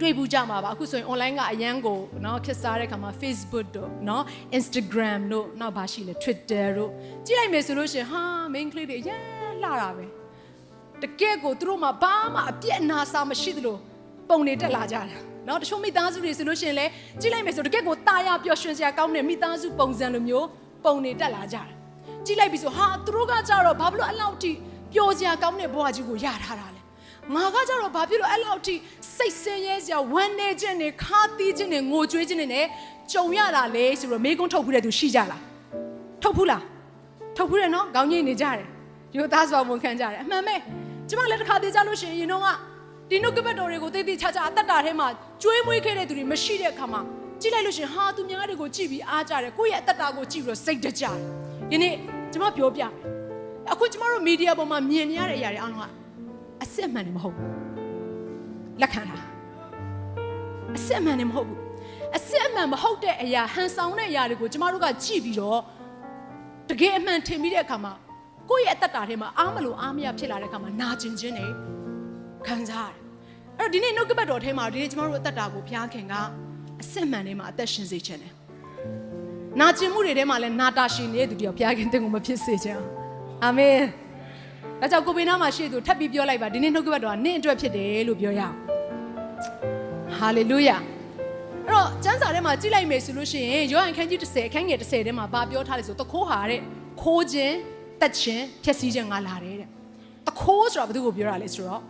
တွေ့ဘူးကြမှာပါအခုဆိုရင် online ကအရန်ကိုเนาะခက်စားတဲ့ခါမှာ Facebook တို့เนาะ Instagram တို့နောက်ဘာရှိလဲ Twitter တို့ကြည့်လိုက်မယ်ဆိုလို့ရှရင်ဟာ main ကလေးတွေအရန်လှတာပဲတကယ့်ကိုသူတို့မှာဘာမှအပြည့်အနာစာမရှိသလိုပုံနေတက်လာကြတာเนาะတချို့မိသားစုတွေဆိုလို့ရှရင်လဲကြည့်လိုက်မယ်ဆိုတကယ့်ကိုตาရပျော်ရွှင်စရာကောင်းတဲ့မိသားစုပုံစံလိုမျိုးပုံနေတက်လာကြတာကြည့်လိုက်ပြီဆိုဟာသူတို့ကကြတော့ဘာဖြစ်လို့အဲ့လောက်ထိပျော်စရာကောင်းတဲ့ဘဝကြီးကိုရထားတာလဲ ငါကကြတော့ဘာဖြစ်လို့အဲ့လောက်ထိစိတ်ဆင်းရဲစရာဝမ်းနေခြင်းနဲ့ခါတီးခြင်းနဲ့ငိုကြွေးခြင်းနဲ့ကြုံရတာလေဆိုတော့မေကုန်းထုတ်ဖူးတဲ့သူရှိကြလားထုတ်ဖူးလားထုတ်ဖူးတယ်နော်ခေါင်းကြီးနေကြတယ်ဒီလိုသားစွာဝန်ခံကြတယ်အမှန်ပဲကျမလည်းတစ်ခါသေးကြလို့ရှိရင်ရင်တော့ကဒီနုကပတ်တော်တွေကိုတေးသေးချာချာအသက်တာထဲမှာကျွေးမွေးခဲ့တဲ့သူတွေမရှိတဲ့အခါမှာကြည့်လိုက်လို့ရှိရင်ဟာသူများတွေကိုကြည့်ပြီးအားကြတယ်ကိုယ့်ရဲ့အသက်တာကိုကြည့်ပြီးတော့စိတ်တကြတယ်ဒီနေ့ကျမပြောပြမယ်အခုကျမတို့မီဒီယာပေါ်မှာမြင်နေရတဲ့အရာတွေအားလုံးကအ စ်စ်မှန်နေမဟုတ်ဘူးလက်ခံတာအစ်စ်မှန်နေမဟုတ်ဘူးအစ်စ်အမှန်မဟုတ်တဲ့အရာဟန်ဆောင်တဲ့အရာတွေကိုကျမတို့ကကြည့်ပြီးတော့တကယ်အမှန်ထင်ပြီးတဲ့အခါမှာကိုယ့်ရဲ့အသက်တာထဲမှာအားမလို့အားမရဖြစ်လာတဲ့အခါမှာနာကျင်ခြင်းတွေခံစားရတယ်အဲ့တော့ဒီနေ့နှုတ်ကပတ်တော်ထဲမှာဒီနေ့ကျမတို့အသက်တာကိုဘုရားခင်ကအစ်စ်မှန်ထဲမှာအသက်ရှင်စေခြင်းတယ်နာကျင်မှုတွေထဲမှာလည်းနာတာရှင်နေတဲ့သူတယောက်ဘုရားခင်တင်ကိုမဖြစ်စေခြင်းအာမင်။ ဒါကြောင့်ကိုပေနာမှာရှေ့သူထပ်ပြီးပြောလိုက်ပါဒီနေ့နှုတ်ကပတ်တော်ကနင့်အတွက်ဖြစ်တယ်လို့ပြောရအောင်။ဟာလေလုယာ။အဲ့တော့ကျမ်းစာထဲမှာကြည့်လိုက်မယ်ဆိုလို့ရှိရင်ယောဟန်ခန်းကြီး30အခန်းငယ်30ထဲမှာဗာပြောထားတယ်ဆိုတခိုးဟာတဲ့ခိုးခြင်းတက်ခြင်းဖြည့်ဆည်းခြင်းငါလာတယ်တဲ့။တခိုးဆိုတာဘာသူကိုပြောတာလဲဆိုတော့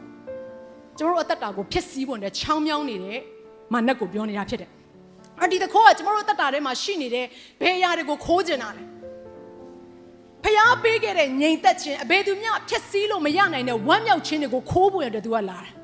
ကျွန်တော်တို့အသက်တာကိုဖြည့်ဆည်းဖို့နဲ့ချောင်းမြောင်းနေတဲ့မာနက်ကိုပြောနေတာဖြစ်တယ်။အဲ့ဒီတခိုးကကျွန်တော်တို့အသက်တာထဲမှာရှိနေတဲ့ဘယ်အရာတွေကိုခိုးခြင်းတာလဲ။ ဖျားပေးခဲ့တဲ့ငြိမ်သက်ခြင်းအဘယ်သူမျှဖြည့်ဆည်းလို့မရနိုင်တဲ့ဝမ်းမြောက်ခြင်းတွေကိုခိုးဖို့ရတဲ့သူကလာတယ်။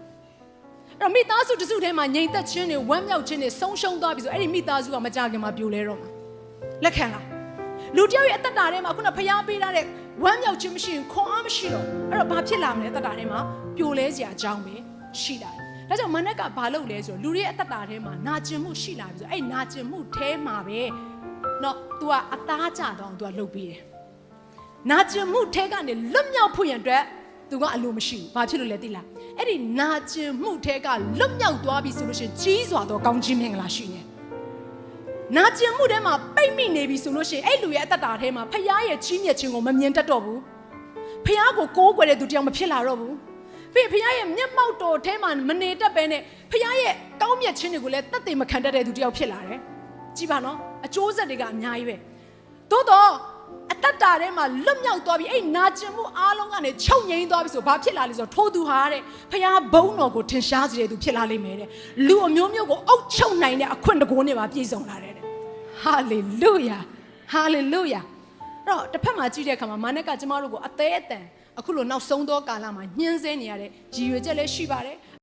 အဲ့တော့မိသားစုတစ်စုထဲမှာငြိမ်သက်ခြင်းတွေဝမ်းမြောက်ခြင်းတွေဆုံးရှုံးသွားပြီဆိုအဲ့ဒီမိသားစုကမကြခင်မှာပြိုလဲတော့မှာ။လက်ခံလား။လူတစ်ယောက်ရဲ့အသက်တာထဲမှာခုနဖျားပေးထားတဲ့ဝမ်းမြောက်ခြင်းမရှိရင်ခွန်အားမရှိတော့အဲ့တော့ဘာဖြစ်လာမလဲအသက်တာထဲမှာပြိုလဲစရာအကြောင်းပဲရှိလာတယ်။ဒါကြောင့်မနက်ကဘာလုပ်လဲဆိုတော့လူတွေရဲ့အသက်တာထဲမှာနာကျင်မှုရှိလာပြီဆိုအဲ့ဒီနာကျင်မှုထဲမှာပဲနော် तू ကအသားကျတော့ तू ကလှုပ်ပေးတယ်။ နာကျင်မှုထဲကနေလွတ်မြောက်ဖို့ရန်အတွက်သူကအလိုမရှိဘူး။ဘာဖြစ်လို့လဲသိလား။အဲ့ဒီနာကျင်မှုထဲကလွတ်မြောက်သွားပြီဆိုလို့ရှိရင်ကြီးစွာသောကောင်းခြင်းမင်္ဂလာရှိနေ။နာကျင်မှုထဲမှာပိတ်မိနေပြီဆိုလို့ရှိရင်အဲ့လူရဲ့အတ္တတာထဲမှာဖခင်ရဲ့ကြီးမြတ်ခြင်းကိုမမြင်တတ်တော့ဘူး။ဖခင်ကိုကိုးကွယ်တဲ့သူတယောက်မဖြစ်လာတော့ဘူး။ပြီးဖခင်ရဲ့မျက်မှောက်တော်ထဲမှာမနေတတ်ပဲနဲ့ဖခင်ရဲ့ကောင်းမြတ်ခြင်းတွေကိုလည်းတတ်သိမခံတတ်တဲ့သူတယောက်ဖြစ်လာတယ်။ကြည်ပါနော်။အကျိုးဆက်တွေကအများကြီးပဲ။သို့တော့အ တ္တတာထဲမှာလွတ်မြောက်သွားပြီအဲ့နာကျင်မှုအားလုံးကနေချုပ်ငိမ့်သွားပြီဆိုဘာဖြစ်လာလဲဆိုတော့ထိုးသူဟာတဲ့ဖခင်ဘုန်းတော်ကိုထင်ရှားစေတဲ့သူဖြစ်လာလိမ့်မယ်တဲ့လူအမျိုးမျိုးကိုအုပ်ချုပ်နိုင်တဲ့အခွင့်တကိုးနဲ့ပါပြည့်စုံလာတယ်တဲ့ဟာလေလုယာဟာလေလုယာအဲ့တော့တစ်ဖက်မှာကြည့်တဲ့အခါမှာမာနက်ကကျမတို့ကိုအသေးအတန်အခုလိုနောက်ဆုံးသောကာလမှာညှင်းဆဲနေရတဲ့ရည်ရွယ်ချက်လည်းရှိပါတယ်